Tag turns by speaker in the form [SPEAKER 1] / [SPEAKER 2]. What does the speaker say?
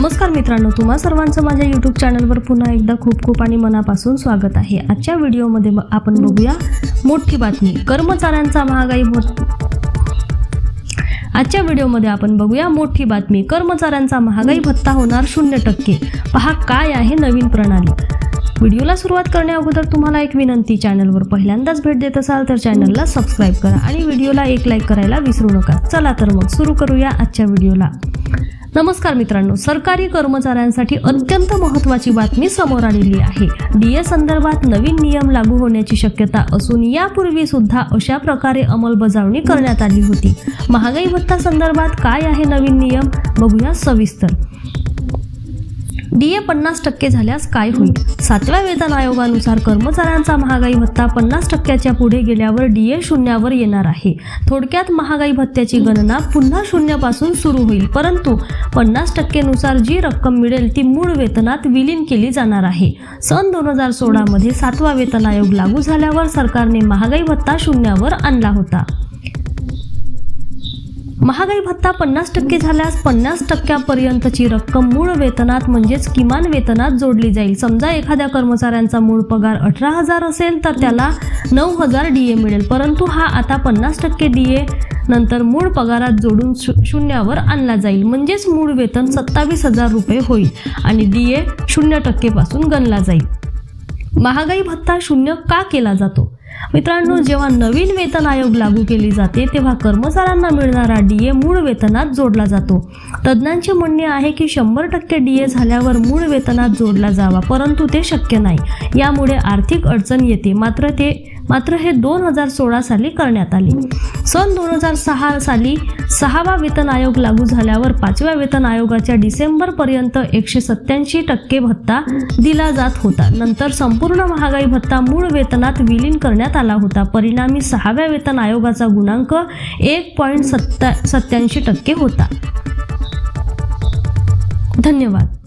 [SPEAKER 1] नमस्कार मित्रांनो तुम्हा सर्वांचं माझ्या यूट्यूब चॅनलवर पुन्हा एकदा खूप खूप आणि मनापासून स्वागत आहे. आजच्या व्हिडिओमध्ये आपण बघूया मोठी बातमी कर्मचाऱ्यांचा महागाई भत आजच्या व्हिडिओमध्ये आपण बघूया मोठी बातमी कर्मचाऱ्यांचा महागाई भत्ता होणार शून्य टक्के. पहा काय आहे नवीन प्रणाली. व्हिडिओला सुरुवात करण्या अगोदर तुम्हाला एक विनंती चॅनलवर पहिल्यांदाच भेट देत असाल तर चॅनलला सबस्क्राईब करा आणि व्हिडिओला एक लाईक करायला विसरू नका. चला तर मग सुरू करूया आजच्या व्हिडिओला. नमस्कार मित्रांनो सरकारी कर्मचाऱ्यांसाठी अत्यंत महत्त्वाची बातमी समोर आलेली आहे. डीए संदर्भात नवीन नियम लागू होण्याची शक्यता असून यापूर्वी सुद्धा अशा प्रकारे अंमलबजावणी करण्यात आली होती. महागाई भत्ता संदर्भात काय आहे नवीन नियम? बघूया सविस्तर. डीए पन्नास टक्के झाल्यास काय होईल? सातव्या वेतन आयोगानुसार कर्मचाऱ्यांचा महागाई भत्ता पन्नास टक्क्याच्या पुढे गेल्यावर डीए शून्यावर येणार आहे. थोडक्यात महागाई भत्त्याची गणना पुन्हा शून्यापासून सुरू होईल परंतु पन्नास टक्केनुसार जी रक्कम मिळेल ती मूळ वेतनात विलीन केली जाणार आहे. सन दोन हजार सोळामध्ये सातवा वेतन आयोग लागू झाल्यावर सरकारने महागाई भत्ता शून्यावर आणला होता. महागाई भत्ता पन्नास टक्के झाल्यास पन्नास टक्क्यापर्यंतची रक्कम मूळ वेतनात म्हणजेच किमान वेतनात जोडली जाईल. समजा एखाद्या कर्मचाऱ्यांचा मूळ पगार अठरा हजार असेल तर त्याला नऊ हजार डी ए मिळेल. परंतु हा आता पन्नास टक्के डी ए नंतर मूळ पगारात जोडून शू- शून्यावर आणला जाईल. म्हणजेच मूळ वेतन सत्तावीस हजार रुपये होईल आणि डी ए शून्य टक्केपासून गणला जाईल. महागाई भत्ता शून्य का केला जातो? मित्रांनो जेव्हा नवीन वेतन आयोग लागू केली जाते तेव्हा कर्मचाऱ्यांना मिळणारा डीए मूळ वेतनात जोडला जातो. तज्ज्ञांचे म्हणणे आहे की शंभर टक्के डीए झाल्यावर मूळ वेतनात जोडला जावा परंतु ते शक्य नाही. यामुळे आर्थिक अडचण येते. मात्र ते मात्र हे दोन हजार सोळा साली करण्यात आले. सन दोन हजार सहा साली सहावा वेतन आयोग लागू झाल्यावर पाचव्या वेतन आयोगाच्या डिसेंबर पर्यंत एकशे सत्याऐंशी टक्के भत्ता दिला जात होता. नंतर संपूर्ण महागाई भत्ता मूळ वेतनात विलीन करण्यात आला होता. परिणामी सहाव्या वेतन आयोगाचा गुणांक एक पॉईंट सत्ता सत्याऐंशी टक्के होता. धन्यवाद.